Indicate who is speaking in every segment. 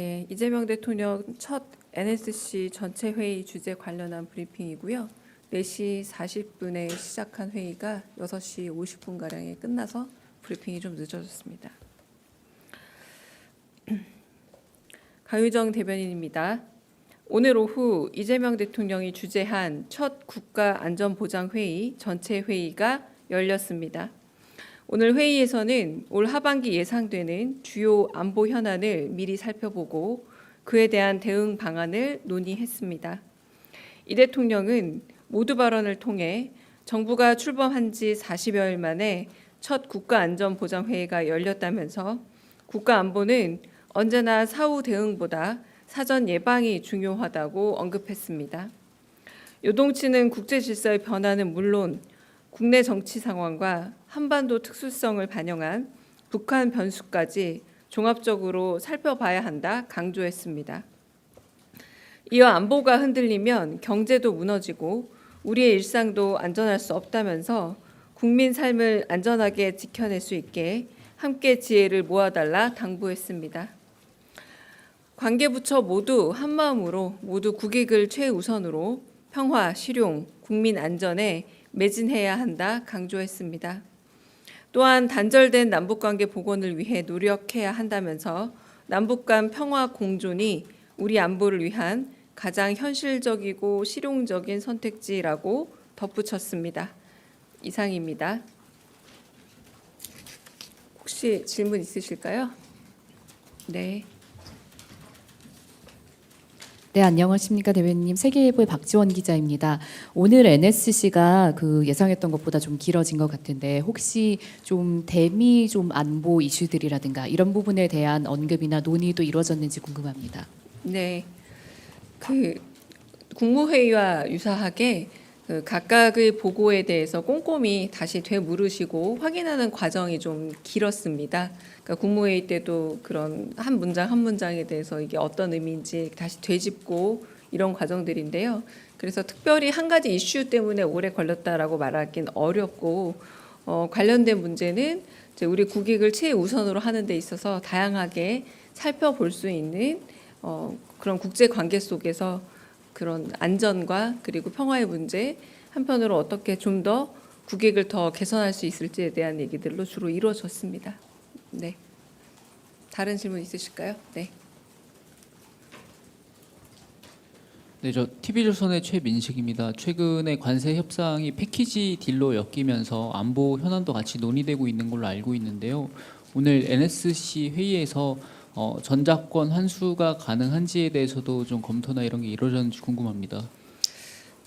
Speaker 1: 네, 이재명 대통령 첫 NSC 전체 회의 주제 관련한 브리핑이고요. 4시 40분에 시작한 회의가 6시 50분 가량에 끝나서 브리핑이 좀 늦어졌습니다. 강유정 대변인입니다. 오늘 오후 이재명 대통령이 주재한 첫 국가안전보장회의 전체 회의가 열렸습니다. 오늘 회의에서는 올 하반기 예상되는 주요 안보 현안을 미리 살펴보고 그에 대한 대응 방안을 논의했습니다. 이 대통령은 모두 발언을 통해 정부가 출범한 지 40여일 만에 첫 국가안전보장회의가 열렸다면서 국가안보는 언제나 사후 대응보다 사전 예방이 중요하다고 언급했습니다. 요동치는 국제 질서의 변화는 물론 국내 정치 상황과 한반도 특수성을 반영한 북한 변수까지 종합적으로 살펴봐야 한다 강조했습니다. 이어 안보가 흔들리면 경제도 무너지고 우리의 일상도 안전할 수 없다면서 국민 삶을 안전하게 지켜낼 수 있게 함께 지혜를 모아달라 당부했습니다. 관계부처 모두 한마음으로 모두 국익을 최우선으로 평화, 실용, 국민 안전에 매진해야 한다 강조했습니다. 또한 단절된 남북관계 복원을 위해 노력해야 한다면서 남북 간 평화 공존이 우리 안보를 위한 가장 현실적이고 실용적인 선택지라고 덧붙였습니다. 이상입니다. 혹시 질문 있으실까요? 네.
Speaker 2: 네, 안녕하십니까 대변인님. 세계일보의 박지원 기자입니다. 오늘 NSC가 그 예상했던 것보다 좀 길어진 것 같은데 혹시 좀 대미 좀 안보 이슈들이라든가 이런 부분에 대한 언급이나 논의도 이루어졌는지 궁금합니다.
Speaker 1: 네. 그 국무회의와 유사하게 그 각각의 보고에 대해서 꼼꼼히 다시 되물으시고 확인하는 과정이 좀 길었습니다. 그러니까 국무회의 때도 그런 한 문장 한 문장에 대해서 이게 어떤 의미인지 다시 되짚고 이런 과정들인데요. 그래서 특별히 한 가지 이슈 때문에 오래 걸렸다라고 말하기는 어렵고 어, 관련된 문제는 우리 국익을 최우선으로 하는 데 있어서 다양하게 살펴볼 수 있는 어, 그런 국제 관계 속에서 그런 안전과 그리고 평화의 문제 한편으로 어떻게 좀 더 국익을 더 개선할 수 있을지에 대한 얘기들로 주로 이루어졌습니다. 네. 다른 질문 있으실까요? 네.
Speaker 3: 네, 저 TV조선의 최민식입니다. 최근에 관세 협상이 패키지 딜로 엮이면서 안보 현안도 같이 논의되고 있는 걸로 알고 있는데요. 오늘 NSC 회의에서 어, 전작권 환수가 가능한지에 대해서도 좀 검토나 이런 게 이루어졌는지 궁금합니다.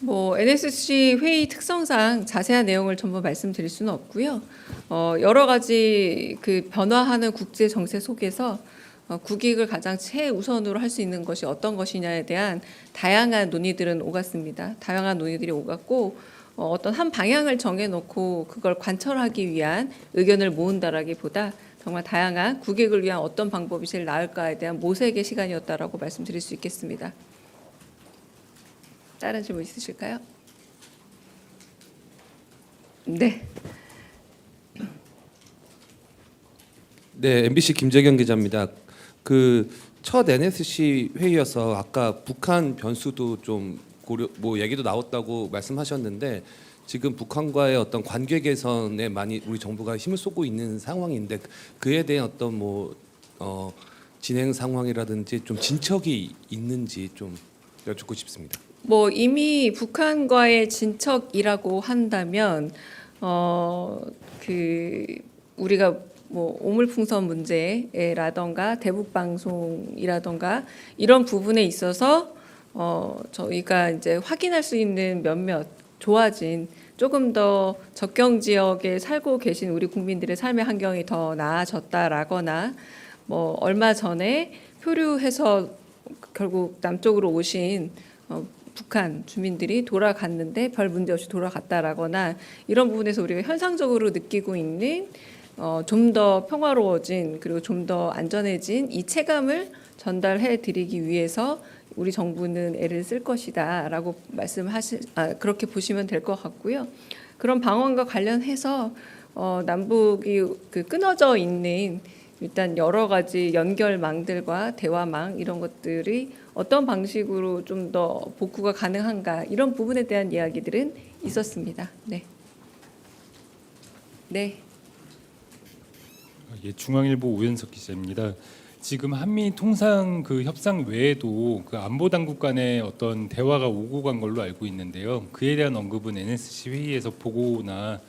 Speaker 1: 뭐 NSC 회의 특성상 자세한 내용을 전부 말씀드릴 수는 없고요. 어, 여러 가지 그 변화하는 국제 정세 속에서 어, 국익을 가장 최우선으로 할 수 있는 것이 어떤 것이냐에 대한 다양한 논의들은 오갔습니다. 다양한 논의들이 오갔고 어, 어떤 한 방향을 정해놓고 그걸 관철하기 위한 의견을 모은다라기보다 정말 다양한 국익을 위한 어떤 방법이 제일 나을까에 대한 모색의 시간이었다라고 말씀드릴 수 있겠습니다. 다른 질문 있으실까요? 네.
Speaker 4: 네, MBC 김재경 기자입니다. 그 첫 NSC 회의여서 아까 북한 변수도 좀 고려 뭐 얘기도 나왔다고 말씀하셨는데 지금 북한과의 어떤 관계 개선에 많이 우리 정부가 힘을 쏟고 있는 상황인데 그에 대한 어떤 뭐 어, 진행 상황이라든지 좀 진척이 있는지 좀 여쭙고 싶습니다.
Speaker 1: 뭐 이미 북한과의 진척이라고 한다면 어 그 우리가 뭐 오물풍선 문제라던가 대북 방송이라던가 이런 부분에 있어서 어 저희가 이제 확인할 수 있는 몇몇 좋아진 조금 더 적경 지역에 살고 계신 우리 국민들의 삶의 환경이 더 나아졌다라거나 뭐 얼마 전에 표류해서 결국 남쪽으로 오신 어, 북한 주민들이 돌아갔는데 별 문제 없이 돌아갔다라거나 이런 부분에서 우리가 현상적으로 느끼고 있는 어, 좀 더 평화로워진 그리고 좀 더 안전해진 이 체감을 전달해 드리기 위해서 우리 정부는 애를 쓸 것이다라고 말씀하시 아, 그렇게 보시면 될 것 같고요. 그런 방언과 관련해서 어, 남북이 그 끊어져 있는 일단 여러 가지 연결망들과 대화망 이런 것들이 어떤 방식으로 좀 더 복구가 가능한가 이런 부분에 대한 이야기들은 있었습니다. 네. 네.
Speaker 5: 예, 중앙일보 우현석 기자입니다. 지금 한미 통상 그 협상 외에도 그 안보 당국 간의 어떤 대화가 오고 간 걸로 알고 있는데요. 그에 대한 언급은 NSC 회의에서 보고나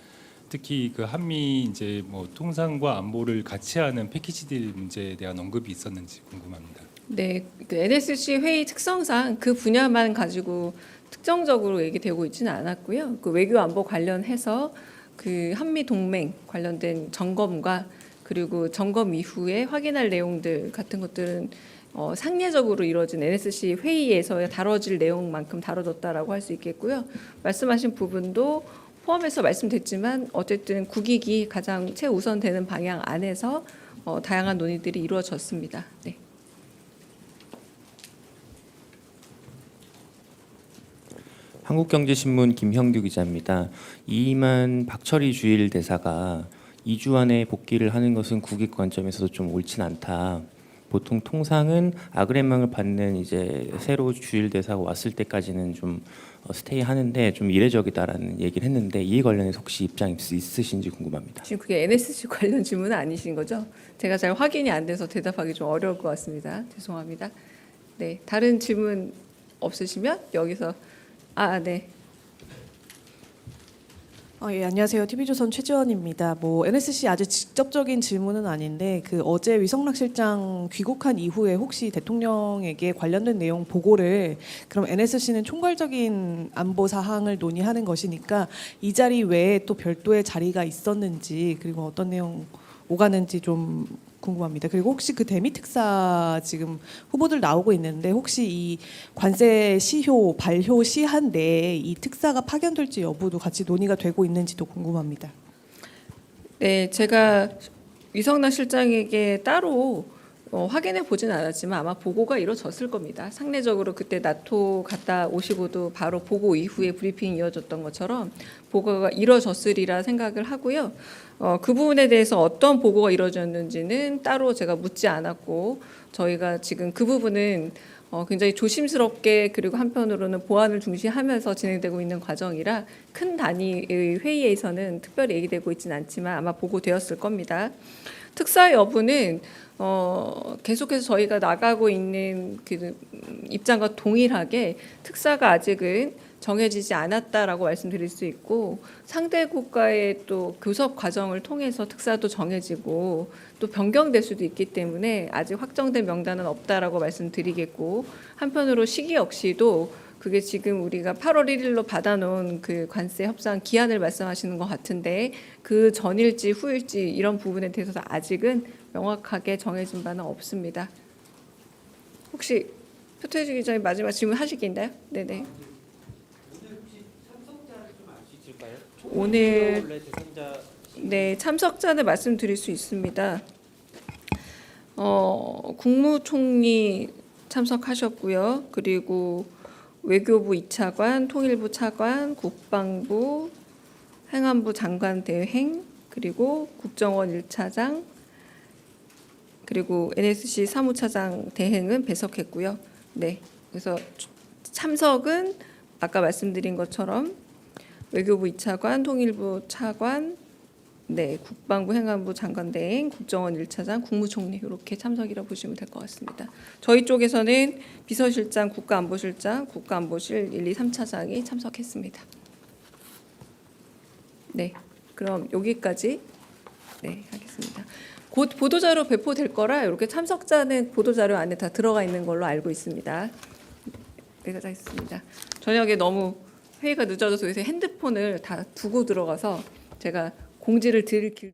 Speaker 5: 특히 그 한미 이제 뭐 통상과 안보를 같이 하는 패키지 딜 문제에 대한 언급이 있었는지 궁금합니다.
Speaker 1: 네, 그 NSC 회의 특성상 그 분야만 가지고 특정적으로 얘기되고 있지는 않았고요. 그 외교 안보 관련해서 그 한미 동맹 관련된 점검과 그리고 점검 이후에 확인할 내용들 같은 것들은 어, 상례적으로 이루어진 NSC 회의에서 다뤄질 내용만큼 다뤄졌다라고 할 수 있겠고요. 말씀하신 부분도 포함해서 말씀됐지만 어쨌든 국익이 가장 최우선되는 방향 안에서 어, 다양한 논의들이 이루어졌습니다. 네.
Speaker 6: 한국경제신문 김형규 기자입니다. 이만 박철희 주일 대사가 2주 안에 복귀를 하는 것은 국익 관점에서도 좀 옳진 않다. 보통 통상은 아그레망을 받는 이제 새로 주일 대사가 왔을 때까지는 좀 어, 스테이 하는데 좀 이례적이다라는 얘기를 했는데 이에 관련해서 혹시 입장 있- 있으신지 궁금합니다.
Speaker 1: 지금 그게 NSC 관련 질문은 아니신 거죠? 제가 잘 확인이 안 돼서 대답하기 좀 어려울 것 같습니다. 죄송합니다. 네, 다른 질문 없으시면 여기서 아, 네.
Speaker 7: 어, 예, 안녕하세요. TV조선 최지원입니다. 뭐 NSC 아주 직접적인 질문은 아닌데 그 어제 위성락 실장 귀국한 이후에 혹시 대통령에게 관련된 내용 보고를 그럼 NSC는 총괄적인 안보 사항을 논의하는 것이니까 이 자리 외에 또 별도의 자리가 있었는지 그리고 어떤 내용 오가는지 좀 궁금합니다. 그리고 혹시 그 대미 특사 지금 후보들 나오고 있는데 혹시 이 관세 시효 발효 시한 내에 이 특사가 파견될지 여부도 같이 논의가 되고 있는지도 궁금합니다.
Speaker 1: 네, 제가 위성락 실장에게 따로 어, 확인해 보지는 않았지만 아마 보고가 이루어졌을 겁니다. 상례적으로 그때 나토 갔다 오시고도 바로 보고 이후에 브리핑이 이어졌던 것처럼 보고가 이루어졌으리라 생각을 하고요. 어, 그 부분에 대해서 어떤 보고가 이루어졌는지는 따로 제가 묻지 않았고 저희가 지금 그 부분은 어, 굉장히 조심스럽게 그리고 한편으로는 보안을 중시하면서 진행되고 있는 과정이라 큰 단위의 회의에서는 특별히 얘기되고 있지는 않지만 아마 보고되었을 겁니다. 특사 여부는 어, 계속해서 저희가 나가고 있는 그 입장과 동일하게 특사가 아직은 정해지지 않았다라고 말씀드릴 수 있고 상대 국가의 또 교섭 과정을 통해서 특사도 정해지고 또 변경될 수도 있기 때문에 아직 확정된 명단은 없다라고 말씀드리겠고 한편으로 시기 역시도 그게 지금 우리가 8월 1일로 받아놓은 그 관세 협상 기한을 말씀하시는 것 같은데 그 전일지 후일지 이런 부분에 대해서 아직은 명확하게 정해진 바는 없습니다. 혹시 표태주 기자님 마지막 질문 하실 게 있나요? 네네. 오늘 네 참석자는 말씀드릴 수 있습니다. 어, 국무총리 참석하셨고요. 그리고 외교부 2차관, 통일부 차관, 국방부, 행안부 장관 대행, 그리고 국정원 1차장, 그리고 NSC 사무차장 대행은 배석했고요. 네, 그래서 참석은 아까 말씀드린 것처럼 외교부 2차관, 통일부 차관, 네, 국방부 행안부 장관 대행, 국정원 1차장, 국무총리 이렇게 참석이라 보시면 될 것 같습니다. 저희 쪽에서는 비서실장, 국가안보실장, 국가안보실 1, 2, 3차장이 참석했습니다. 네, 그럼 여기까지 네 하겠습니다. 곧 보도자료 배포될 거라 이렇게 참석자는 보도자료 안에 다 들어가 있는 걸로 알고 있습니다. 여기까지 하겠습니다. 저녁에 너무 회의가 늦어져서 요새 핸드폰을 다 두고 들어가서 제가 공지를 드릴 길